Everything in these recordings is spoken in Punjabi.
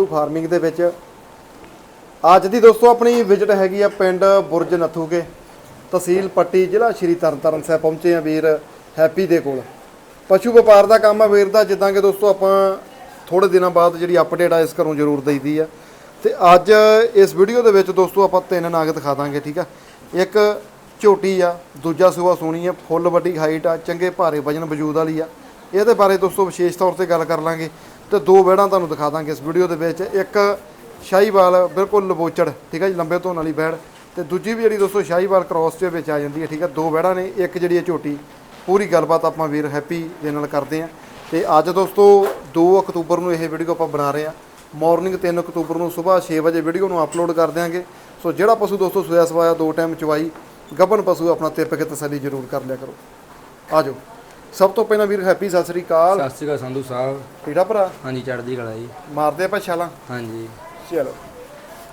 ਟੂ ਫਾਰਮਿੰਗ ਦੇ ਵਿੱਚ। ਅੱਜ ਦੀ ਦੋਸਤੋ, ਆਪਣੀ ਵਿਜ਼ਿਟ ਹੈਗੀ ਆ ਪਿੰਡ ਬੁਰਜ ਨੱਥੂਕੇ ਤਹਿਸੀਲ ਪੱਟੀ ਜ਼ਿਲ੍ਹਾ ਸ਼੍ਰੀ ਤਰਨਤਾਰਨ ਸਾਹਿਬ ਪਹੁੰਚੇ ਆ ਵੀਰ ਹੈਪੀ ਦੇ ਕੋਲ। ਪਸ਼ੂ ਵਪਾਰ ਦਾ ਕੰਮ ਆ ਵੀਰ ਦਾ, ਜਿੱਦਾਂ ਕਿ ਦੋਸਤੋ, ਆਪਾਂ ਥੋੜੇ ਦਿਨਾਂ ਬਾਅਦ ਜਿਹੜੀ ਅਪਡੇਟ ਆ, ਇਸ ਘਰੋਂ ਜ਼ਰੂਰ ਦਈਦੀ ਆ। ਤੇ ਅੱਜ ਇਸ ਵੀਡੀਓ ਦੇ ਵਿੱਚ ਦੋਸਤੋ, ਆਪਾਂ ਤਿੰਨ ਨਾਗ ਦਿਖਾ ਦਾਂਗੇ, ਠੀਕ ਆ? ਇੱਕ ਝੋਟੀ ਆ, ਦੂਜਾ ਸੂਆ ਸੋਹਣੀ ਆ, ਫੁੱਲ ਵੱਡੀ ਹਾਈਟ ਆ, ਚੰਗੇ ਭਾਰੇ ਵਜਨ ਵਜੂਦ ਵਾਲੀ ਆ। ਇਹਦੇ ਬਾਰੇ ਦੋਸਤੋ, ਵਿਸ਼ੇਸ਼ ਤੌਰ ਤੇ ਗੱਲ ਕਰ ਲਾਂਗੇ। ਤੇ ਦੋ ਵਹਿੜਾਂ ਤੁਹਾਨੂੰ ਦਿਖਾ ਦਾਂਗੇ ਇਸ ਵੀਡੀਓ ਦੇ ਵਿੱਚ। ਇੱਕ ਸ਼ਾਹੀਵਾਲ, ਬਿਲਕੁਲ ਲਬੋਚੜ, ਠੀਕ ਹੈ ਜੀ, ਲੰਬੇ ਧੋਣ ਵਾਲੀ ਬੈੜ। ਤੇ ਦੂਜੀ ਵੀ ਜਿਹੜੀ ਦੋਸਤੋ ਸ਼ਾਹੀਵਾਲ ਕ੍ਰਾਸ ਦੇ ਵਿੱਚ ਆ ਜਾਂਦੀ ਹੈ, ਠੀਕ ਹੈ ਦੋ ਵਹਿੜਾਂ ਨੇ, ਇੱਕ ਜਿਹੜੀ ਹੈ ਝੋਟੀ। ਪੂਰੀ ਗੱਲਬਾਤ ਆਪਾਂ ਵੀਰ ਹੈਪੀ ਦੇ ਨਾਲ ਕਰਦੇ ਆਂ ਤੇ ਅੱਜ ਦੋਸਤੋ 2 ਅਕਤੂਬਰ ਨੂੰ ਇਹ ਵੀਡੀਓ ਆਪਾਂ ਬਣਾ ਰਹੇ ਆਂ ਮਾਰਨਿੰਗ 3 ਅਕਤੂਬਰ ਨੂੰ ਸਵੇਰ 6 ਵਜੇ ਵੀਡੀਓ ਨੂੰ ਅਪਲੋਡ ਕਰ ਦਿਆਂਗੇ। ਸੋ ਜਿਹੜਾ ਪਸ਼ੂ ਦੋਸਤੋ ਸੋਇਆ ਸਵਾਇਆ ਦੋ ਟਾਈਮ ਚਵਾਈ ਗੱਭਣ ਪਸ਼ੂ ਆਪਣਾ ਤਿਰਪ ਕੇ ਤਸੱਲੀ ਜ਼ਰੂਰ ਕਰ ਲਿਆ ਕਰੋ। ਆਜੋ ਸਭ ਤੋਂ ਪਹਿਲਾਂ ਵੀਰ ਹੈਪੀ ਸਤਿ ਸ੍ਰੀ ਅਕਾਲ। ਸਤਿ ਸ਼੍ਰੀ ਅਕਾਲ ਸੰਧੂ ਸਾਹਿਬ। ਕਿਹੜਾ ਭਰਾ? ਹਾਂਜੀ ਚੜ੍ਹਦੀ ਕਲਾ ਜੀ। ਮਾਰਦੇ ਆਪਾਂ ਛਾਲਾਂ? ਹਾਂਜੀ। ਚਲੋ।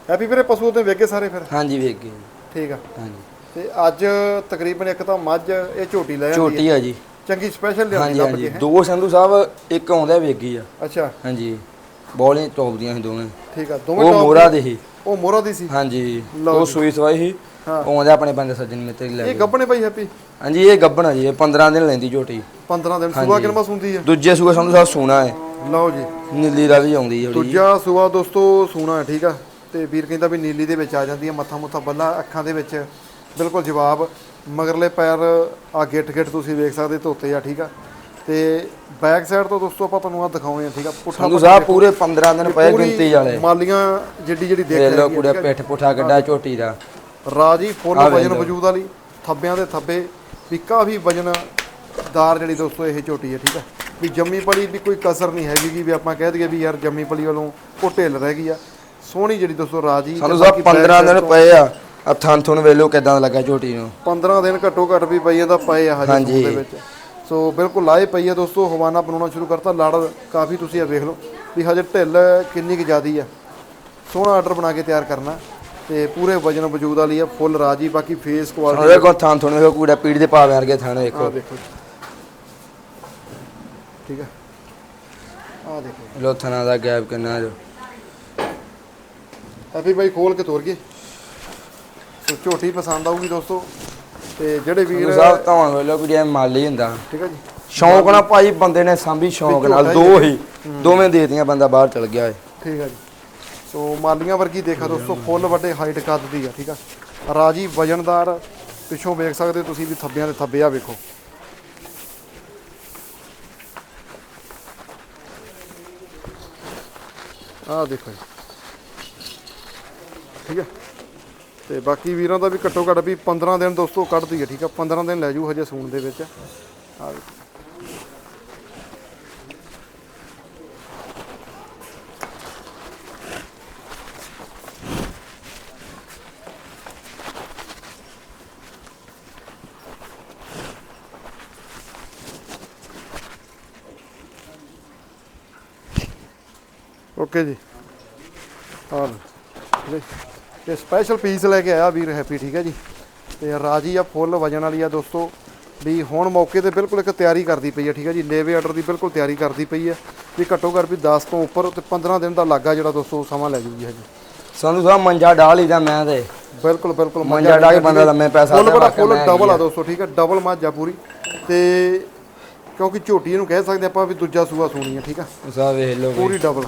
ਹੈਪੀ ਵੀਰੇ ਪਸ਼ੂ ਤੇ ਵੇਖੇ ਸਾਰੇ ਫਿਰ? ਹਾਂਜੀ ਵੇਖ ਗਏ ਜੀ। ਠੀਕ ਆ। ਹਾਂਜੀ। ਤੇ ਅੱਜ ਤਕਰੀਬਨ ਇੱਕ ਤਾਂ ਮੱਝ ਇਹ ਝੋਟੀ ਲੈ ਜਾਂਦੀ ਛੋਟੀ ਆ ਜੀ। ਚੰਗੀ ਸਪੈਸ਼ਲ ਲਿਆਂਦੀ ਹਾਂਜੀ ਲੱਭ ਹਾਂਜੀ। ਕੇ ਹੈਂ? ਦੋ ਸੰਧੂ ਸਾਹਿਬ ਇੱਕ ਆਉਂਦਾ ਵੇਗੀ ਆ। ਅੱਛਾ। ਹਾਂਜੀ। ਬੋਲੇ ਟੌਪ ਦੀਆਂ ਸੀ ਦੋਵੇਂ। ਠੀਕ ਆ ਦੋਵੇਂ ਉਹ top ਮੋਰਾ ਦੇ ਸੀ। ਉਹ ਮੋਰਾ ਦੀ ਸੀ? ਹਾਂਜੀ। ਲਓ ਉਹ ਸੂਈ ਸਵਾਈ ਸੀ। ਉਹ ਆਉਂਦਾ ਆਪਣੇ ਬੰਦੇ ਸੱਜਣ ਮਿੱਤਰ ਲੈ ਇਹ ਗੱਬਣੇ ਭਾਈ ਹੈਪੀ? ਹਾਂਜੀ ਇਹ ਗੱਬਣ ਆ ਜੀ ਇਹ 15 ਦਿਨ ਲੈਂਦੀ ਝੋਟੀ। 15 ਦਿਨ। ਸੂਆ ਕਿੰਨਾ ਹੁੰਦੀ ਆ ਦੂਜੇ ਸੂਏ ਸੰਧੂ ਸਾਹਿਬ ਸੋਨਾ ਹੈ। ਲਓ ਜੀ। ਨੀਲੀ ਰਾਵੀ ਆਉਂਦੀ ਹੈ ਥੋੜੀ ਦੂਜਾ ਸੂਆ ਦੋਸਤੋ ਸੂਣਾ ਹੈ ਠੀਕ ਆ? ਤੇ ਵੀਰ ਕਹਿੰਦਾ ਵੀ ਨੀਲੀ ਦੇ ਵਿੱਚ ਆ ਜਾਂਦੀ ਹੈ ਮੱਥਾ ਮੁੱਥਾ ਬੱਲਾ ਅੱਖਾਂ ਦੇ ਵਿੱਚ। ਬਿਲਕੁਲ ਜਵਾਬ। ਮਗਰਲੇ ਪੈਰ ਆ ਗਿੱਟ ਗਿੱਟ ਤੁਸੀਂ ਵੇਖ ਸਕਦੇ ਧੋਤੇ ਆ ਠੀਕ ਆ? ਤੇ ਬੈਕ ਸਾਈਡ ਤੋਂ ਦੋਸਤੋ ਆਪਾਂ ਤੁਹਾਨੂੰ ਆ ਦਿਖਾਉਣੇ ਆ ਠੀਕ ਆ? ਪੁੱਠਾ ਸੰਧੂ ਸਾਹਿਬ ਪੂਰੇ 15 ਦਿਨ ਪਏ ਪੂਰੀ ਗਿਣਤੀ ਵਾਲੇ। ਮਾਲੀਆਂ ਜਿੱਡੀ ਜਿਹੜੀ ਦੇਖ ਲਓ ਆ, ਕੁੜਾ ਆ? ਪਿੱਠ ਪੁੱਠਾ ਗੱਡਾ ਝੋਟੀ ਦਾ। ਰਾਜੀ ਫੁੱਲ ਆਹ ਵੇਖ ਵਜਨ ਲਓ। ਵਜੂਦ ਵਾਲੀ ਥੱਬਿਆਂ ਦੇ ਥੱਬੇ ਵੀ ਕਾਫੀ ਵਜਨਦਾਰ ਜਿਹੜੀ ਦੋਸਤੋ ਇਹ ਝੋਟੀ ਹੈ ਠੀਕ ਹੈ ਵੀ ਜੰਮੀ ਪਲੀ ਵੀ ਕੋਈ ਕਸਰ ਨਹੀਂ ਹੈਗੀ ਗੀ ਵੀ ਆਪਾਂ ਕਹਿ ਦਈਏ ਵੀ ਯਾਰ ਜੰਮੀ ਪਲੀ ਵੱਲੋਂ ਉਹ ਢਿੱਲ ਰਹਿ ਗਈ ਆ। ਸੋਹਣੀ ਜਿਹੜੀ ਦੋਸਤੋ ਰਾਜੀ ਤੇ ਸਾਨੂੰ ਸਾਹਿਬ ਬਾਕੀ back 15 ਦਿਨ ਪਏ ਆ ਆ ਥਣ ਥੁਣ ਵੇਲੋ ਕਿਦਾਂ ਲੱਗਾ ਝੋਟੀ ਨੂੰ। ਤੋਂ 15 ਦਿਨ ਘੱਟੋ ਘੱਟ ਵੀ ਪਈ ਇਹਦਾ ਪਏ ਆ ਹਜੇ ਦੇ ਵਿੱਚ। ਸੋ ਬਿਲਕੁਲ ਲਾਏ ਪਈ ਆ ਦੋਸਤੋ ਹਵਾਨਾ ਬਣਾਉਣਾ ਸ਼ੁਰੂ ਕਰਤਾ ਲੜ ਕਾਫੀ ਤੁਸੀਂ ਆ ਵੇਖ ਲਓ ਵੀ ਹਜੇ ਢਿੱਲ ਕਿੰਨੀ ਕੁ ਜ਼ਿਆਦੀ ਆ। ਸੋਹਣਾ ਆਰਡਰ ਬਣਾ ਕੇ ਤਿਆਰ ਕਰਨਾ। ਤੇ ਪੂਰੇ ਵਜਨ ਵਜੂਦ ਵਾਲੀ ਆ ਫੁੱਲ ਰਾਜੀ ਬਾਕੀ ਫੇਸ ਕੁਆਲਿਟੀ ਉਹਦੇ ਕੋਲ ਥਾਂ ਥੁਣ ਵੇਖੋ ਕੂੜਾ ਪੀੜ ਦੇ ਪਾਵੇ ਵਰਗੇ ਥਾਂ ਆ ਵੇਖੋ ਦੇਖੋ ਜੀ। ਠੀਕ ਹੈ ਆ ਦੇਖੋ ਲੋ ਥਣਾ ਦਾ ਗੈਪ ਕਿੰਨਾ ਜੋ। ਹੈਪੀ ਬਾਈ ਖੋਲ ਕੇ ਤੋਰ ਗਏ। ਸੋ ਝੋਟੀ ਪਸੰਦ ਆਊਗੀ ਦੋਸਤੋ। ਤੇ ਜਿਹੜੇ ਵੀਰ ਸਾਹਿਬ ਧੌਣ ਵੇਲੋ ਕੁੜੀ ਐ ਮਾਲੀ ਹੁੰਦਾ। ਠੀਕ ਹੈ ਜੀ। ਸ਼ੌਂਕ ਨਾਲ ਭਾਈ ਬੰਦੇ ਨੇ ਸਾਂਭੀ ਸ਼ੌਂਕ ਨਾਲ ਦੋ ਹੀ ਦੋਵੇਂ ਦੇ ਦਿੱਤੀਆਂ ਬੰਦਾ ਬਾਹਰ ਚਲ ਗਿਆ ਏ। ਠੀਕ ਹੈ ਜੀ। ਸੋ ਮਾਲੀਆਂ ਵਰਗੀ ਦੇਖਾ ਦੋਸਤੋ ਫੁੱਲ ਵੱਡੇ ਹਾਈਟ ਕੱਦ ਦੀ ਆ ਠੀਕ ਆ? ਰਾਜੀ ਵਜਨਦਾਰ ਪਿੱਛੋਂ ਵੇਖ ਸਕਦੇ ਹੋ ਤੁਸੀਂ ਵੀ ਥੱਬਿਆਂ ਦੇ ਥੱਬੇ ਆ ਵੇਖੋ। ਆਹ ਦੇਖੋ ਠੀਕ ਹੈ ਤੇ ਬਾਕੀ ਵੀਰਾਂ ਦਾ ਵੀ ਘੱਟੋ ਘੱਟ ਵੀ 15 ਦਿਨ ਦੋਸਤੋ ਕੱਢਦੀ ਹੈ ਠੀਕ ਆ? 15 ਦਿਨ ਲੈ ਜੂ ਹਜੇ ਸੂਣ ਦੇ ਵਿੱਚ। ਆ ਓਕੇ ਜੀ। ਹਾਂ ਇਹ ਸਪੈਸ਼ਲ ਪੀਸ ਲੈ ਕੇ ਆਇਆ ਵੀਰ ਹੈਪੀ ਠੀਕ ਹੈ ਜੀ। ਤੇ ਰਾਜੀ ਆ ਫੁੱਲ ਵਜਨ ਵਾਲੀ ਆ ਦੋਸਤੋ। ਵੀ ਹੁਣ ਮੌਕੇ ਤੇ ਬਿਲਕੁਲ ਇੱਕ ਤਿਆਰੀ ਕਰਦੀ ਪਈ ਆ ਠੀਕ ਹੈ ਜੀ। ਲੇਵੇ ਆਰਡਰ ਦੀ ਬਿਲਕੁਲ ਤਿਆਰੀ ਕਰਦੀ ਪਈ ਆ। ਵੀ ਘੱਟੋ ਘੱਟ ਵੀ 10 ਤੋਂ ਉੱਪਰ ਤੇ 15 ਦਿਨ ਦਾ ਲਾਗਾ ਜਿਹੜਾ ਦੋਸਤੋ ਸਮਾਂ ਲੈ ਜੂਗੀ ਹਜੇ। ਸੰਧੂ ਸਾਹਿਬ ਮੰਜਾ ਡਾਲ ਹੀ ਦਾ ਮੈਂ ਤੇ। ਬਿਲਕੁਲ ਬਿਲਕੁਲ। ਮੰਜਾ ਡਾ ਕੇ ਬੰਦਾ ਲੰਮੇ ਪੈ ਸਕਦਾ ਫੁੱਲ ਬੜਾ ਫੁੱਲ ਡਬਲ ਆ ਦੋਸਤੋ ਠੀਕ ਹੈ। ਡਬਲ ਮਾਝਾ ਪੂਰੀ। ਤੇ ਕਿਉਂਕਿ ਝੋਟੀ ਇਹਨੂੰ ਕਹਿ ਸਕਦੇ ਆਪਾਂ ਵੀ ਦੂਜਾ ਸੂਆ ਸੋਣੀ ਆ ਠੀਕ ਆ। ਸਾਹਿਬ ਵੇਖ ਲਓ ਪੂਰੀ ਡਬਲ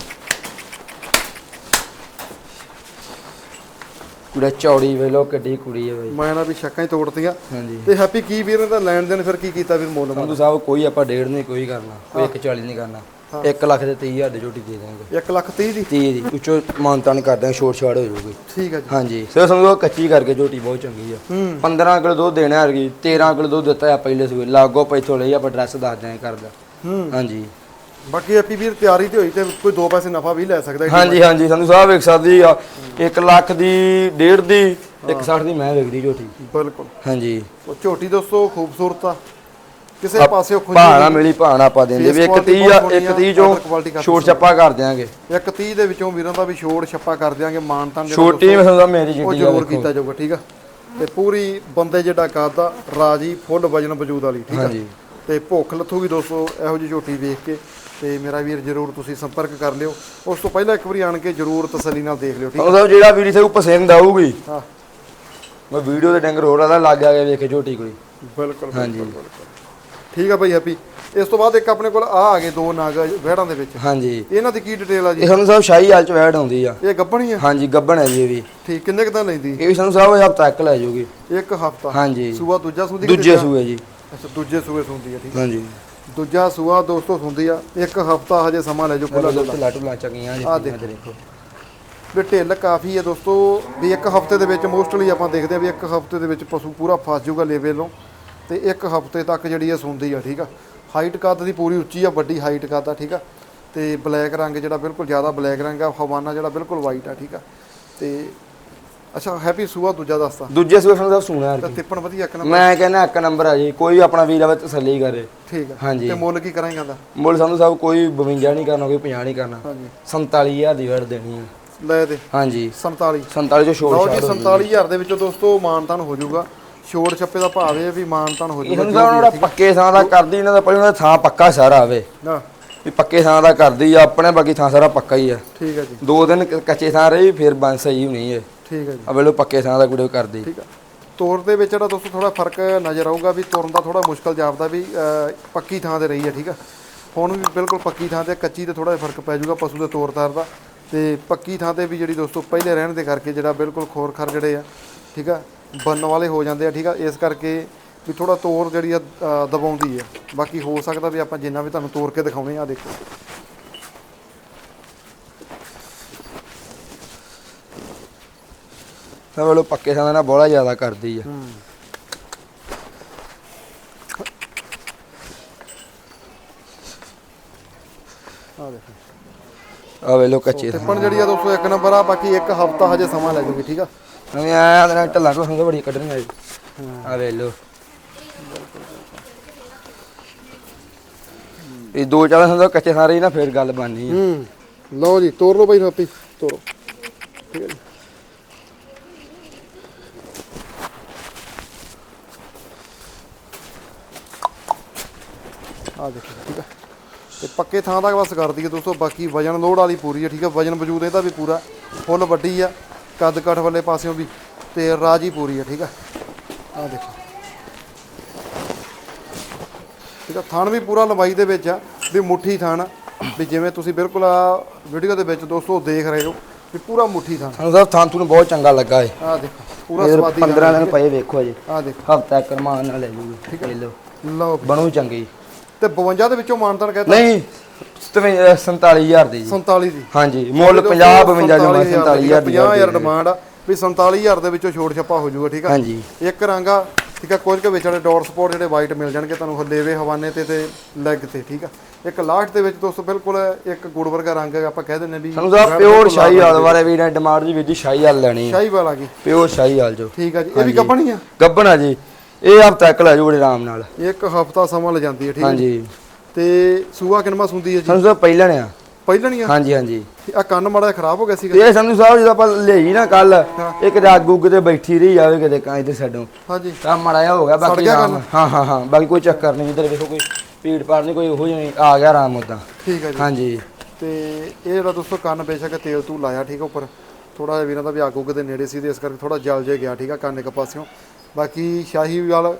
ਕੁੜਾ ਚੌੜੀ ਵੇਲੋ ਕਿੱਡੀ ਕੁੜੀ ਹੈ ਬਾਈ। ਮੈਂ ਨਾ ਵੀ ਸ਼ੱਕਾਂ ਹੀ ਤੋੜਤੀਆਂ। ਹਾਂਜੀ। ਤੇ ਹੈਪੀ ਕੀ ਵੀਰ ਤਾਂ ਲੈਣ ਦੇਣ ਫਿਰ ਕੀ ਕੀਤਾ ਵੀਰ ਮੁੱਲ ਸੰਧੂ ਸਾਹਿਬ ਕੋਈ ਆਪਾਂ ਡੇਢ ਨਹੀਂ ਕੋਈ ਕਰਨਾ। ਕੋਈ 140 ਨਹੀਂ ਕਰਨਾ। 1 ਲੱਖ ਦੇ 30000 ਦੀ ਝੋਟੀ ਦੇ ਦਾਂਗੇ 1 ਲੱਖ 30 ਦੀ? 30 ਦੀ। ਉੱਚੋ ਮਾਨਤਾ ਨਹੀਂ ਕਰਦੇ ਛੋਟ ਛਾੜ ਹੋ ਜਾਊਗੀ। ਠੀਕ ਹੈ ਜੀ। ਹਾਂਜੀ। ਸਰ ਸਮਝੋ ਕੱਚੀ ਕਰਕੇ ਝੋਟੀ ਬਹੁਤ ਚੰਗੀ ਆ। ਹੂੰ। 15 ਕਿਲੋ ਦੁੱਧ ਦੇਣਾ ਹਰਗੀ 13 ਕਿਲੋ ਦੁੱਧ ਦਿੱਤਾ ਆ ਪਹਿਲੇ ਸੂਏ। ਲਾਗੋ ਪੈਥੋਂ ਲਈ ਆਪਾਂ ਐਡਰੈਸ ਦੱਸ ਦਿਆਂ ਕਰਦਾ ਹਾਂਜੀ। ਬਾਕੀ ਹੈਪੀ ਵੀਰ ਤਿਆਰੀ ਤੇ ਹੋਈ ਤੇ ਕੋਈ ਦੋ ਪੈਸੇ ਨਫਾ ਵੀ ਲੈ ਸਕਦਾ ਹਾਂਜੀ ਹਾਂਜੀ। ਸੰਧੂ ਸਾਹਿਬ ਵੇਖ ਸਕਦੀ ਆ। 1 ਲੱਖ ਦੀ ਡੇਢ ਦੀ। 160 ਦੀ ਮੈਂ ਵੇਖਦੀ ਝੋਟੀ। ਬਿਲਕੁਲ। ਹਾਂਜੀ। ਉਹ ਝੋਟੀ ਦੋਸਤੋ ਖੂਬਸੂਰਤ ਆ। ਕਿਸੇ ਪਾਸੇ ਖੁੰਝੀ ਭਾਣਾ ਮਿਲੀ ਭਾਣਾ ਪਾ ਦਿੰਦੇ। ਵੀ Face ਇੱਕ quality 30 ਆ ਬਹੁਤ ਇੱਕ ਸੋਹਣੀ 30 ਆ, ਚੋਂ order quality ਕਾਫੀ ਛੋਟ ਛੱਪਾ ਕਰ ਦਿਆਂਗੇ। ਇੱਕ 30 ਦੇ ਵਿੱਚੋਂ ਵੀਰਾਂ ਦਾ ਵੀ ਛੋੜ ਛੱਪਾ ਕਰ ਦਿਆਂਗੇ ਮਾਨਤਾਨ ਛੋਟੀ ਮੈਂ ਸਮਝਦਾ ਮੇਰੀ ਉਹ ਜਿੱਡੀ ਆ ਜ਼ਰੂਰ ਕੀਤਾ ਜਾਊਗਾ ਠੀਕ ਆ? ਤੇ ਪੂਰੀ ਬੰਦੇ ਜਿਹੜਾ ਕਾਦਾ ਰਾਜੀ ਫੁੱਲ ਵਜਨ ਵਜੂਦ ਵਾਲੀ ਠੀਕ ਆ? ਹਾਂਜੀ। ਤੇ ਭੁੱਖ ਲੱਥੂਗੀ ਦੋਸਤੋ ਇਹੋ ਜਿਹੀ ਝੋਟੀ ਵੇਖ ਕੇ। ਤੇ ਮੇਰਾ ਵੀਰ ਜਰੂਰ ਤੁਸੀਂ ਸੰਪਰਕ ਕਰ ਲਿਓ। ਉਸ ਤੋਂ ਪਹਿਲਾਂ ਇੱਕ ਵਾਰੀ ਆਣ ਕੇ ਜਰੂਰ ਤਸੱਲੀ ਨਾਲ ਦੇਖ ਲਿਓ ਠੀਕ ਉਹਦਾ ਜਿਹੜਾ ਵੀਡੀਓ ਤੇ ਪਸੰਦ ਆਊਗੀ। ਹਾਂ। ਮੈਂ ਵੀਡੀਓ ਦੇ ਡੰਗਰ ਹੋਰ ਆਦਾ ਲੱਗ ਆ ਗਿਆ ਵੇਖੇ ਝੋਟੀ ਕੋਈ ਬਿਲਕੁਲ ਹਾਂਜੀ। ਬਿਲਕੁਲ, ਬਿਲਕੁਲ। ਠੀਕ ਆ ਭਾਈ ਹੈਪੀ। ਇਸ ਤੋਂ ਬਾਅਦ ਇੱਕ ਆਪਣੇ ਕੋਲ ਆ ਆ ਗਏ ਦੋ ਨਾਗ ਵਿਹੜਾਂ ਦੇ ਵਿੱਚ। ਹਾਂਜੀ। ਇਹਨਾਂ ਦੀ ਕੀ ਡਿਟੇਲ ਆ ਇਹ ਜੀ ਸਾਨੂੰ ਸਾਹਿਬ ਸ਼ਾਹੀ ਹਾਲ ਚ ਵੈੜ ਆਉਂਦੀ ਆ। ਇਹ ਗੱਭਣੀ ਆ? ਹਾਂਜੀ ਗੱਬਣ ਹੈ ਜੀ ਇਹ ਵੀ। ਠੀਕ ਕਿੰਨੇ ਕੁ ਤਾਂ ਲੈਂਦੀ? ਇਹ ਵੀ ਸਾਨੂੰ ਸਾਹਿਬ ਹਫਤਾ ਤੱਕ ਲੈ ਜਾਊਗੀ। ਇੱਕ ਹਫਤਾ? ਹਾਂਜੀ। ਸੂਆ ਦੂਜਾ ਸੁੰਦੀ ਕਿ ਦੂਜੇ ਤੀਜਾ? ਸੂਏ ਜੀ। ਅੱਛਾ ਦੂਜੇ ਸੂਏ ਸੁੰਦੀ ਆ ਠੀਕ ਹਾਂਜੀ। ਦੂਜਾ ਸੂਆ ਦੋਸਤੋ ਸੁੰਦੀ ਆ ਇੱਕ ਹਫਤਾ ਹਜੇ ਸਮਾਂ ਲੈ ਜਾਓ ਖੁੱਲਾ ਦੋਸਤੋ ਲਾਟੂ ਲਾ ਚੱਕੀਆਂ ਜੀ ਆਹ ਦੇਖੋ। ਵੀ ਢਿੱਲ ਕਾਫੀ ਹੈ ਦੋਸਤੋ ਵੀ ਇੱਕ ਹਫ਼ਤੇ ਦੇ ਵਿੱਚ ਮੋਸਟਲੀ ਆਪਾਂ ਦੇਖਦੇ ਆ ਵੀ ਇੱਕ ਹਫ਼ਤੇ ਦੇ ਵਿੱਚ ਪਸ਼ੂ ਪੂਰਾ ਫਸ ਜਾਊਗਾ ਲੈਵਲੋਂ ਤੇ ਇੱਕ ਹਫ਼ਤੇ ਤੱਕ ਜਿਹੜੀ ਇਹ ਸੁੰਦੀ ਆ ਠੀਕ ਆ। ਹਾਈਟ ਕੱਦ ਦੀ ਪੂਰੀ ਉੱਚੀ ਆ ਵੱਡੀ ਹਾਈਟ ਕੱਦ ਆ ਠੀਕ ਆ। ਤੇ ਬਲੈਕ ਰੰਗ ਜਿਹੜਾ ਬਿਲਕੁਲ ਜ਼ਿਆਦਾ ਬਲੈਕ ਰੰਗ ਆ ਹਵਾਨਾ ਜਿਹੜਾ ਬਿਲਕੁਲ ਵਾਈਟ ਆ ਠੀਕ ਆ। ਤੇ ਅੱਛਾ ਹੈਪੀ ਸੂਆ ਦੂਜਾ ਦੱਸਦਾ ਦੂਜੇ ਸੂਏ ਸਾਨੂੰ ਸੁਣਿਆ ਤਾਂ ਤਿੱਪਣ ਵਧੀਆ ਇੱਕ ਨੰਬਰ। ਮੈਂ ਕਹਿੰਦਾ ਇੱਕ ਨੰਬਰ ਆ ਜੀ ਕੋਈ ਆਪਣਾ ਵੀਰ ਆਵੇ ਤਸੱਲੀ ਕਰੇ। ਠੀਕ ਆ। ਹਾਂਜੀ। ਤੇ ਮੁੱਲ ਕੀ ਕਰਾਂਗਾ ਦਾ ਮੁੱਲ ਸਾਨੂੰ ਸਾਹਿਬ ਕੋਈ 52 ਨਹੀਂ ਕਰਨਾ ਕੋਈ 50 ਨਹੀਂ ਕਰਨਾ। ਹਾਂਜੀ। 47000 ਦੀ ਵੜ ਦੇਣੀ ਆ। ਲੈ ਦੇ। ਹਾਂਜੀ। 47 47 ਚੋਂ ਛੋੜ ਲਓ ਜੀ ਛਾੜ 47000 ਦੇ ਵਿੱਚੋਂ ਦੋਸਤੋ ਮਾਨਤਾਨ ਹੋ ਜਾਊਗਾ। ਛੋੜ ਛੱਪੇ ਦਾ ਭਾਵ ਇਹ ਆ ਵੀ ਮਾਨਤਾਨ ਹੋ ਜਾਊਗਾ। ਉਹਨਾਂ ਦਾ ਪੱਕੇ ਥਾਂ ਦਾ ਕਰਦੀ ਇਹਨਾਂ ਦਾ ਪਹਿਲਾਂ ਥਾਂ ਪੱਕਾ ਸਾਰਾ ਆਵੇ। ਨਾ। ਵੀ ਪੱਕੇ ਥਾਂ ਦਾ ਕਰਦੀ ਆ ਆਪਣੇ ਬਾਕੀ ਥਾਂ ਸਾਰਾ ਪੱਕਾ ਹੀ ਆ। ਠੀਕ ਹੈ ਜੀ। ਦੋ ਦਿਨ ਕ- ਕੱਚੇ ਥਾਂ ਰਹੀ ਫਿਰ ਬਣ ਸਹੀ ਹੋਣੀ ਹੈ ਠੀਕ ਹੈ ਜੀ। ਆ ਵੇਲੋ ਪੱਕੇ ਥਾਂ ਦਾ ਵੀਡੀਓ ਕਰਦੀ। ਠੀਕ ਆ। ਤੋਰ ਦੇ ਵਿੱਚ ਜਿਹੜਾ ਦੋਸਤੋ ਥੋੜਾ ਫ਼ਰਕ ਨਜ਼ਰ ਆਊਗਾ ਵੀ ਤੁਰਨ ਦਾ ਥੋੜਾ ਮੁਸ਼ਕਲ ਜਾਪਦਾ ਵੀ ਪੱਕੀ ਥਾਂ ਤੇ ਰਹੀ ਹੈ ਠੀਕ ਆ। ਹੁਣ ਵੀ ਬਿਲਕੁਲ ਪੱਕੀ ਥਾਂ ਤੇ ਕੱਚੀ ਤੇ ਥੋੜਾ ਜਿਹਾ ਫ਼ਰਕ ਪੈ ਜਾਊਗਾ ਪਸ਼ੂ ਦੇ ਤੋਰ ਤਾਰ ਦਾ। ਤੇ ਪੱਕੀ ਥਾਂ ਤੇ ਵੀ ਜਿਹੜੀ ਦੋਸਤੋ ਪਹਿਲੇ ਰਹਿਣ ਦੇ ਕਰਕੇ ਜਿਹੜਾ ਬਿਲਕੁਲ ਖੋਰ ਖਰ ਜਿਹੜੇ ਆ ਠੀਕ ਆ ਬੰਨ ਵਾਲੇ ਹੋ ਜਾਂਦੇ ਆ ਠੀਕ ਆ। ਇਸ ਕਰਕੇ ਵੀ ਥੋੜਾ ਤੋਰ ਜਿਹੜੀ ਆ ਦਬਾਉਂਦੀ ਆ। ਬਾਕੀ ਹੋ ਸਕਦਾ ਵੀ ਆਪਾਂ ਜਿੰਨਾ ਵੀ ਤੁਹਾਨੂੰ ਤੋਰ ਕੇ ਦਿਖਾਉਣੇ ਆ ਦੇਖੋ। ਆ ਵੇਲੋ ਪੱਕੇ ਥਾਂ ਦਾ ਨਾ ਬੋਲਾ ਜ਼ਿਆਦਾ ਕਰਦੀ ਆ। ਆ ਦੇਖੋ। ਆ ਵੇਲੋ ਕੱਚੇ ਟਿੱਪਣ ਜਿਹੜੀ ਆ ਦੋਸਤੋ ਇੱਕ ਨੰਬਰ ਆ ਬਾਕੀ ਇੱਕ ਹਫਤਾ ਹਜੇ ਸਮਾਂ ਲੈ ਜੂਗੀ ਠੀਕ ਆ? ਨਵੇਂ ਆਇਆ ਤੇ ਢੱਲਾ ਕੋ ਸੰਗ ਬੜੀ ਕੱਢਣੀ ਆਈ ਆ ਵੇਲੋ ਇਹ ਦੋ ਚਾਰ ਸੰਗ ਕੱਚੇ ਰਹੀ ਨਾ ਫਿਰ ਗੱਲ ਬਣਨੀ ਆ। ਹੂੰ। ਲਓ ਜੀ ਤੋੜ ਲਓ ਬਾਈ ਹਾਪੀ ਤੋੜੋ ਠੀਕ ਹੈ ਜੀ। ਆ ਦੇਖੋ ਠੀਕ ਹੈ ਤੇ ਪੱਕੇ ਥਾਂ ਤੱਕ ਬਸ ਕਰਦੀ ਹੈ ਦੋਸਤੋ ਬਾਕੀ ਵਜਨ ਲੋਡ ਵਾਲੀ ਪੂਰੀ ਹੈ ਠੀਕ ਹੈ ਵਜਨ ਵਜੂਦ ਇਹਦਾ ਵੀ ਪੂਰਾ ਫੁੱਲ ਵੱਡੀ ਆ ਕੱਦ ਕੱਠ ਵਾਲੇ ਪਾਸਿਓਂ ਵੀ ਤੇ ਰਾਜੀ ਪੂਰੀ ਹੈ ਠੀਕ ਹੈ ਆ ਦੇਖੋ। ਠੀਕ ਆ ਥਣ ਵੀ ਪੂਰਾ ਲੰਬਾਈ ਦੇ ਵਿੱਚ ਆ ਵੀ ਮੁੱਠੀ ਥਣ ਆ। ਵੀ ਜਿਵੇਂ ਤੁਸੀਂ ਬਿਲਕੁਲ ਆ ਵੀਡੀਓ ਦੇ ਵਿੱਚ ਦੋਸਤੋ ਦੇਖ ਰਹੇ ਹੋ ਵੀ ਪੂਰਾ ਮੁੱਠੀ ਥਣ ਸਾਨੂੰ ਸਾਹਿਬ ਥਾਂ ਤੁਹਾਨੂੰ ਬਹੁਤ ਚੰਗਾ ਲੱਗਾ ਏ। ਆ ਦੇਖੋ ਪੂਰਾ ਸਵਾਦੀ 15 ਦਿਨ ਪਏ ਵੇਖੋ ਜੀ ਆ ਦੇਖੋ। ਹਫਤਾ ਕਰਮਾਨ ਨਾਲ ਲੈ ਜੂਗੀ ਠੀਕ ਹੈ ਲੋ ਲਓ। ਬਣੂ ਚੰਗੀ। ਤੇ 52 ਦੇ ਵਿੱਚੋਂ ਮਾਨਤਨ ਕਹਿੰਦਾ ਨਹੀਂ 47000 ਦੀ ਜੀ। 47 ਦੀ। ਹਾਂਜੀ ਮੁੱਲ 50 52 ਜਮਾ 47000 ਦੀ 50000 ਡਿਮਾਂਡ ਆ ਵੀ 47000 ਦੇ ਵਿੱਚੋਂ ਛੋੜ ਛੱਪਾ ਹੋ ਜਾਊਗਾ ਠੀਕ ਆ? ਹਾਂਜੀ। ਇੱਕ ਰੰਗਾ ਠੀਕ ਆ ਕੁਝ ਕੁ ਵਿੱਚ ਵਾਲੇ ਡਾਟ ਸਪੋਰਟ ਜਿਹੜੇ ਵਾਈਟ ਮਿਲ ਜਾਣਗੇ ਤੁਹਾਨੂੰ ਹਲੇਵੇ ਹਵਾਨੇ ਤੇ ਤੇ ਲੈਗ ਤੇ ਠੀਕ ਆ? ਇੱਕ ਲਾਸਟ ਦੇ ਵਿੱਚ ਦੋਸਤੋ ਬਿਲਕੁਲ ਇੱਕ ਗੁੜ ਵਰਗਾ ਰੰਗ ਆਪਾਂ ਕਹਿ ਦਿੰਨੇ ਵੀ ਸਾਨੂੰ ਤਾਂ ਪਿਓਰ ਸ਼ਾਹੀ ਹਾਲ ਬਾਰੇ ਵੀ ਨੇ ਡਿਮਾਂਡ ਦੀ ਵੀਡੀ ਸ਼ਾਹੀ ਹਾਲ ਲੈਣੀ ਹੈ ਸ਼ਾਹੀ ਵਾਲਾ ਗਈ ਪਿਓਰ ਸ਼ਾਹੀ ਹਾਲ ਜੋ। ਠੀਕ ਆ ਜੀ ਇਹ ਵੀ ਕੱਪਣੀ ਆ? ਗੱਬਣਾ ਜੀ। ਇਹ ਹਫਤਾ ਇੱਕ ਲੈ ਜੂ ਬੜੇ ਆਰਾਮ ਨਾਲ। ਇੱਕ ਹਫਤਾ ਸਮਾਂ ਲੈ ਜਾਂਦੀ ਹੈ ਠੀਕ ਹੈ। ਹਾਂਜੀ। ਤੇ ਸੂਆ ਕਿੰਨਵਾ ਸੁੰਦੀ ਹੈ ਜੀ? ਸਾਨੂੰ ਤਾਂ ਪਹਿਲਾਂ ਨੇ ਆ। ਪਹਿਲਣੀ ਆ? ਹਾਂਜੀ ਹਾਂਜੀ। ਆ ਕੰਨ ਮਾੜਾ ਖਰਾਬ ਹੋ ਗਿਆ ਸੀਗਾ। ਇਹ ਸਾਨੂੰ ਸਾਹਿਬ ਜਦੋਂ ਆਪਾਂ ਲਈ ਨਾ ਕੱਲ ਇੱਕ ਰਾਤ ਗੁੱਗ ਤੇ ਬੈਠੀ ਰਹੀ ਜਾਵੇ ਕਿਤੇ ਕਾਂ ਤੇ ਛੱਡੋ ਹਾਂਜੀ। ਤਾਂ ਮਾੜਾ ਜਿਹਾ ਹੋ ਗਿਆ ਬਾਕੀ ਹਾਂ ਹਾਂ ਹਾਂ। ਬਾਕੀ ਕੋਈ ਚੱਕਰ ਨਹੀਂ ਇਧਰ ਵੇਖੋ ਕੋਈ ਪੀੜ ਪਾੜ ਨਹੀਂ ਕੋਈ ਉਹੋ ਜਿਹਾ ਆ ਗਿਆ ਆਰਾਮ ਉਦਾਂ। ਠੀਕ ਹੈ ਜੀ। ਹਾਂਜੀ। ਤੇ ਇਹ ਜਿਹੜਾ ਦੋਸਤੋ ਕੰਨ ਬੇਸ਼ੱਕ ਤੇਲ ਤੂੰ ਲਾਇਆ ਠੀਕ ਉੱਪਰ। ਥੋੜਾ ਜਿਹਾ ਵੀਰਾਂ ਦਾ ਵੀ ਆਗੂ ਦੇ ਨੇੜੇ ਸੀ ਤੇ ਇਸ ਕਰਕੇ ਥੋੜਾ ਜਲ ਜੇ ਗਿਆ ਠੀਕ ਆ ਕੰਨ ਇੱਕ ਪਾਸਿਓਂ। ਬਾਕੀ ਸ਼ਾਹੀ ਵਾਲ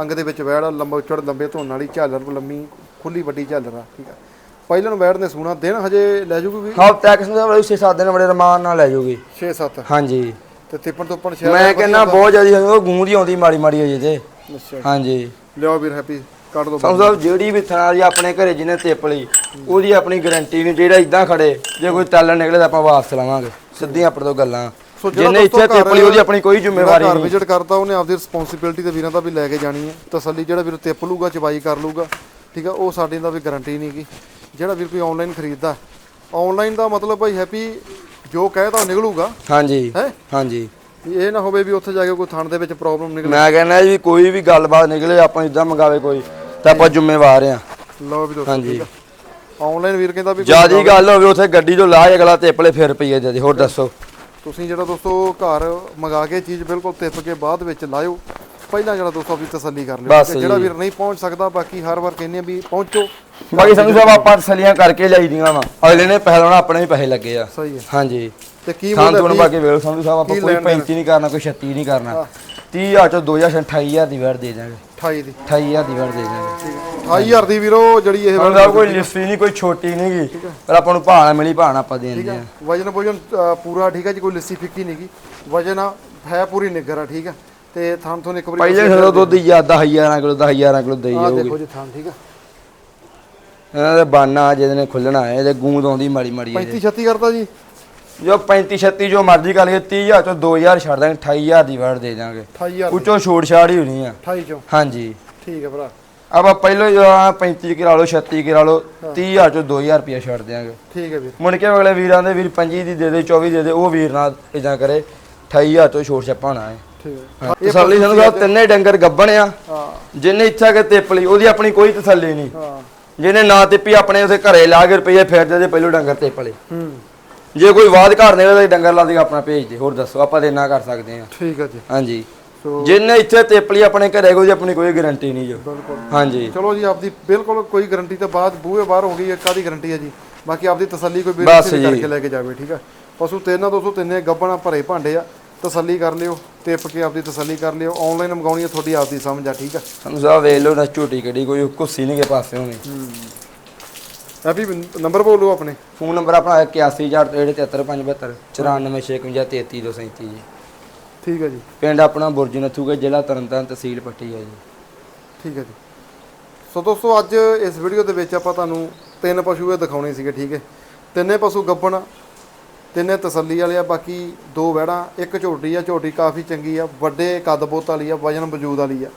ਅੰਗ ਦੇ ਵਿੱਚ ਵੈੜ ਲੰਬਾ ਚੜ ਲੰਬੇ ਧੋਣ ਵਾਲੀ ਝਾਲਰ ਲੰਮੀ ਖੁੱਲੀ ਵੱਡੀ ਝਾਲਰ ਆ ਠੀਕ ਆ। ਪਹਿਲਾਂ ਨੂੰ ਵੈੜ ਨੇ ਸੂਣਾ ਦਿਨ ਹਜੇ ਲੈ ਜੂਗੀ? ਹਫਤਾ ਇੱਕ ਸੰਦਾ ਬੜੀ 6-7 ਦਿਨ ਬੜੇ ਰਮਾਨ ਨਾਲ ਲੈ ਜੂਗੀ। 6-7 ਹਾਂਜੀ। ਤੇ ਤਿੱਪਣ ਤੋਪਣ ਸ਼ਹਿਰ ਮੈਂ ਕਹਿੰਦਾ ਬਹੁਤ ਜ਼ਿਆਦਾ ਉਹ ਗੂੰਦੀ ਆਉਂਦੀ ਮਾੜੀ ਮਾੜੀ ਹੋਈ ਤੇ। ਅੱਛਾ। ਹਾਂਜੀ। ਲਿਓ ਵੀਰ ਹੈਪੀ ਕੱਢ ਦੋ ਸਾਹਿਬ ਜਿਹੜੀ ਵੀ ਥਾਂ ਦੀ ਆਪਣੇ ਘਰੇ ਜਿਹਨੇ ਤਿਪ ਲਈ ਉਹਦੀ ਆਪਣੀ ਗਾਰੰਟੀ ਨਹੀਂ ਜਿਹੜਾ ਇਦਾਂ ਖੜੇ ਜੇ ਕੋਈ ਤੈਲਣ ਨਿਕਲੇ ਤਾਂ ਆਪਾਂ ਵਾਪਸ ਲਵਾਂਗੇ। ਸਿੱਧੀਆਂ ਆਪਣੇ ਤੋਂ ਗੱਲਾਂ। ਸੋ ਜਿਹੜਾ ਜਿਹਨੇ ਇੱਥੇ ਦੋਸਤੋ ਤਿਪ ਲਈ ਘਰ- ਉਹਦੀ ਆਪਣੀ ਕੋਈ ਜ਼ਿੰਮੇਵਾਰੀ ਨਹੀਂ। ਵਿਜ਼ਿਟ ਕਰਦਾ ਉਹਨੇ ਆਪਦੀ ਰਿਸਪੌਂਸਿਬਿਲਟੀ ਤੇ ਵੀਰਾਂ ਦਾ ਵੀ ਲੈ ਕੇ ਜਾਣੀ ਹੈ। ਤਸੱਲੀ ਜਿਹੜਾ ਵੀਰ ਤਿੱਪ ਲੂਗਾ ਚਵਾਈ ਕਰ ਲੂਗਾ ਠੀਕ ਆ ਉਹ ਸਾਡੇ ਦਾ ਵੀ ਗਾਰੰਟੀ ਨਹੀਂ ਗੀ। ਜਿਹੜਾ ਵੀਰ ਕੋਈ ਆਨਲਾਈਨ ਖਰੀਦਦਾ ਆਨਲਾਈਨ ਦਾ ਮਤਲਬ ਭਾਈ ਹੈਪੀ ਜੋ ਕਹੇ ਤਾਂ ਨਿਕਲੂਗਾ। ਹਾਂਜੀ। ਹੈ? ਹਾਂਜੀ। ਇਹ ਨਾ ਹੋਵੇ ਵੀ ਉੱਥੇ ਜਾ ਕੇ ਕੋਈ ਥਣ ਦੇ ਵਿੱਚ ਪ੍ਰੋਬਲਮ ਨਿਕਲੇ। ਮੈਂ ਕਹਿੰਦਾ ਜੀ ਕੋਈ ਵੀ ਗੱਲਬਾਤ ਨਿਕਲੇ ਆਪਾਂ ਇਦਾਂ ਮੰਗਾਵੇ ਕੋਈ ਤਾਂ ਆਪਾਂ ਜ਼ਿੰਮੇਵਾਰ ਆ ਲਓ ਵੀ ਦੋਸਤੋ ਹਾਂਜੀ। ਆਨਲਾਈਨ ਵੀਰ ਕਹਿੰਦਾ ਵੀ ਜਿਆਦੀ ਗੱਲ ਹੋਵੇ ਉੱਥੇ ਗੱਡੀ ਤੋਂ ਲਾਹ ਅਗਲਾ ਤਿਪਲੇ ਫਿਰ ਪਈਏ ਜਦੀ ਹੋਰ ਦੱਸੋ। ਤੁਸੀਂ ਜਿਹੜਾ ਦੋਸਤੋ ਘਰ ਮੰਗਾ ਕੇ ਚੀਜ਼ ਬਿਲਕੁਲ ਤਿੱਪ ਕੇ ਬਾਅਦ ਵਿੱਚ ਲਾਇਓ। ਪਹਿਲਾਂ ਜਿਹੜਾ ਦੋਸਤੋ ਆਪਣੀ ਤਸੱਲੀ ਕਰ ਲਿਓ। ਤੇ ਜਿਹੜਾ। ਵੀਰ ਨਹੀਂ ਪਹੁੰਚ ਸਕਦਾ ਬਾਕੀ ਹਰ ਵਾਰ ਕਹਿੰਦੇ ਆ ਵੀ ਪਹੁੰਚੋ। ਬਾਕੀ ਸੰਧੂ ਸਾਹਿਬ ਆਪਾਂ ਤਸਲੀਆਂ ਕਰਕੇ ਲਿਆਈਦੀਆਂ ਵਾ। ਅਗਲੇ ਨੇ ਪੈਸੇ ਲਾਉਣਾ ਆਪਣੇ ਵੀ ਪੈਸੇ ਲੱਗੇ ਆ। ਸਹੀ ਹੈ। ਹਾਂਜੀ। ਤੇ ਕੀ ਮੁੱਲ ਤੋਂ ਹੈ ਬਾਕੀ ਵੇਖ ਸੰਧੂ ਸਾਹਿਬ ਆਪਾਂ ਕੋਈ ਲੈਣ? ਦੇਣ? 35 ਨਹੀਂ ਕਰਨਾ ਕੋਈ 36 ਨਹੀਂ ਕਰਨਾ। ਹਾਂ। 30000 ਚੋਂ 2000 28000 ਦੀ ਵੜ ਦੇ ਦਾਂਗੇ 28 ਦੀ। 28000 ਦੀ ਵੜ ਦੇ ਦਾਂਗੇ ਠੀਕ ਹੈ 28000 ਦੀ ਵੀਰੋ ਜਿਹੜੀ ਇਹ ਸਾਹਿਬ ਕੋਈ ਲਿਸੀ ਨਹੀਂ ਕੋਈ ਛੋਟੀ ਨਹੀਂ ਗੀ। ਪਰ ਆਪਾਂ ਨੂੰ ਭਾਣਾ ਮਿਲੀ ਭਾਣਾ ਆਪਾਂ ਦੇ ਦਿੰਦੇ ਹੈ ਆ। ਵਜਨ ਵਜਨ ਪੂਰਾ ਠੀਕ ਹੈ ਜੀ ਕੋਈ ਲੱਸੀ ਫਿੱਕੀ ਨਹੀਂਗੀ ਵਜਨ ਆ ਹੈ ਪੂਰੀ ਨਿੱਗਰ ਆ ਠੀਕ ਹੈ ਤੇ ਥਾਂ ਤੋਂ ਇੱਕ ਵਾਰੀ ਪਹਿਲੇ ਜਦੋਂ ਦੁੱਧ ਜ਼ਿਆਦਾ 10000 ਕਿਲੋ 10000 ਕਿਲੋ ਦੇਈ ਆ ਜਾਊਗੀ। ਦੇਖੋ ਜੀ ਥਾਂ ਠੀਕ ਹੈ ਇਹਨਾਂ ਦੇ ਬਾਨਾ ਜਿਹਦੇ ਨੇ ਖੁੱਲਣਾ ਹੈ ਇਹਦੇ ਗੂੰਦ ਆਉਂਦੀ ਮਾੜੀ ਮਾੜੀ ਇਹਦੇ 35 36 ਕਰਤਾ ਜੀ। ਜੋ 35 36 ਜੋ ਮਰਜ਼ੀ ਕਰ ਲਈਏ 30000 ਚੋਂ 2000 ਛੱਡ ਦਾਂਗੇ 28000 ਦੀ ਵੜ ਦੇ ਦਾਂਗੇ। 28000 ਉੱਚੋਂ ਛੋੜ ਛਾੜ ਹੀ ਹੋਣੀ ਆ। 28 ਚੋਂ। ਹਾਂਜੀ। ਠੀਕ ਹੈ ਭਰਾ। ਆਪਾਂ ਪਹਿਲਾਂ ਹੀ ਆਹ 35 ਕਰਾ ਲਓ 36 ਕਰਾ ਲਓ 30000 ਚੋਂ 2000 ਰੁਪਇਆ ਛੱਡ ਦਿਆਂਗੇ। ਠੀਕ ਹੈ ਵੀਰ। ਮੁੜ ਕੇ ਅਗਲੇ ਵੀਰਾਂ ਦੇ ਵੀਰ 25 ਦੀ ਦੇ ਦੇ 24 ਦੇ ਦੇ ਉਹ ਵੀਰ ਨਾਲ ਇਦਾਂ ਕਰੇ 28000 ਤੋਂ ਛੋੜ ਛੱਪਾਣਾ ਹੈ। ਠੀਕ ਹੈ ਤਸੱਲੀ ਸਾਨੂੰ ਸਾਹਿਬ ਤਿੰਨੇ ਡੰਗਰ ਗੱਬਣ ਆ। ਹਾਂ। ਜਿੰਨੇ ਇੱਥਾ ਕੇ ਤਿੱਪਲੀ ਉਹਦੀ ਆਪਣੀ ਕੋਈ ਤਸੱਲੀ ਨਹੀਂ। ਹਾਂ। ਜਿਹਨੇ ਨਾ ਤਿੱਪੀ ਆਪਣੇ ਉਥੇ ਘਰੇ ਲਾ ਕੇ ਰੁਪਈਏ ਫੇਰਦੇ ਦੇ ਪਹਿਲੋਂ ਡੰਗਰ ਤਿੱਪਲੇ ਹੂੰ। ਜੇ ਕੋਈ ਵਾਦ ਘਰ ਤਾਂ ਡੰਗਰ ਲਾ ਦੇ ਆਪਣਾ ਭੇਜ ਦੇ। ਹੋਰ ਦੱਸੋ ਆਪਾਂ ਤੇ ਇੰਨਾ ਕਰ ਸਕਦੇ ਹਾਂ। ਠੀਕ ਹੈ ਜੀ। ਹਾਂਜੀ। ਸੋ ਜਿੰਨੇ ਇੱਥੇ ਤਿੱਪਲੀ ਆਪਣੇ ਘਰੇ ਕੋਈ ਆਪਣੀ ਕੋਈ ਗਾਰੰਟੀ ਨਹੀਂ ਜੋ। ਬਿਲਕੁਲ। ਹਾਂਜੀ। ਚਲੋ ਜੀ ਆਪਦੀ ਬਿਲਕੁਲ ਕੋਈ ਗਾਰੰਟੀ ਤੋਂ ਬਾਅਦ ਬੂਹੇ ਬਾਹਰ ਹੋ ਗਈ ਹੈ ਕਾਦੀ ਗਾਰੰਟੀ ਹੈ ਜੀ। ਬਾਕੀ ਆਪਦੀ ਤਸੱਲੀ ਕੋਈ ਬਸ ਜੀ। ਕਰਕੇ ਲੈ ਕੇ ਜਾਵੇ ਠੀਕ ਹੈ ਪਸ਼ੂ ਤਿੰਨਾਂ ਦੋਸਤੋ ਤਿੰਨੇ ਗੱਬਣਾ ਭਰੇ ਭਾਂਡੇ ਆ ਤਸੱਲੀ ਕਰ ਲਿਓ ਟਿਪ ਕੇ ਆਪਦੀ ਤਸੱਲੀ ਕਰ ਲਿਓ ਆਨਲਾਈਨ ਮੰਗਾਉਣੀ ਹੈ ਤੁਹਾਡੀ ਆਪਦੀ ਸਮਝ ਆ ਠੀਕ ਹੈ ਸਾਨੂੰ ਸਾਹਿਬ ਵੇਖ ਲਓ ਨਾ ਝੂਟੀ ਕਿਹੜੀ ਕੋਈ ਕੁੱਸੀ ਨਹੀਂ ਕੇ ਪਾਸੇ ਹੋਣੀ ਵੀ ਨੰਬਰ ਬੋਲੋ ਆਪਣੇ। ਫੋਨ ਨੰਬਰ ਆਪਣਾ 814375 94653 ਜੀ। ਠੀਕ ਹੈ ਜੀ। ਪਿੰਡ ਆਪਣਾ ਬੁਰਜ ਨਥੂਗਾ ਜ਼ਿਲ੍ਹਾ ਤਰਨਤਾਰਨ ਤਹਿਸੀਲ ਪੱਟੀ ਹੈ ਜੀ। ਠੀਕ ਹੈ ਜੀ। ਸੋ ਦੋਸਤੋ ਅੱਜ ਇਸ ਵੀਡੀਓ ਦੇ ਵਿੱਚ ਆਪਾਂ ਤੁਹਾਨੂੰ ਤਿੰਨ ਪਸ਼ੂ ਇਹ ਦਿਖਾਉਣੇ ਸੀਗੇ ਠੀਕ ਹੈ। ਤਿੰਨੇ ਪਸ਼ੂ ਗੱਬਣ ਤਿੰਨੇ ਤਸੱਲੀ ਵਾਲੇ ਆ ਬਾਕੀ ਦੋ ਵਹਿੜਾਂ ਇੱਕ ਝੋਟੀ ਆ ਝੋਟੀ ਕਾਫੀ ਚੰਗੀ ਆ ਵੱਡੇ ਕੱਦ ਬੋਤ ਵਾਲੀ ਆ ਵਜਨ ਵਜੂਦ ਵਾਲੀ ਆ।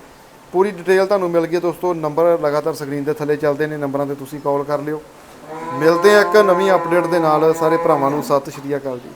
ਪੂਰੀ ਡਿਟੇਲ ਤੁਹਾਨੂੰ ਮਿਲ ਗਈ ਹੈ ਦੋਸਤੋ, ਨੰਬਰ ਲਗਾਤਾਰ ਸਕਰੀਨ ਦੇ ਥੱਲੇ ਚੱਲਦੇ ਨੇ, ਨੰਬਰਾਂ ਤੇ ਤੁਸੀਂ ਕਾਲ ਕਰ ਲਿਓ। ਮਿਲਦੇ ਆ ਇੱਕ ਨਵੀਂ ਅਪਡੇਟ ਦੇ ਨਾਲ, ਸਾਰੇ ਭਰਾਵਾਂ ਨੂੰ ਸਤਿ ਸ਼੍ਰੀ ਅਕਾਲ ਜੀ।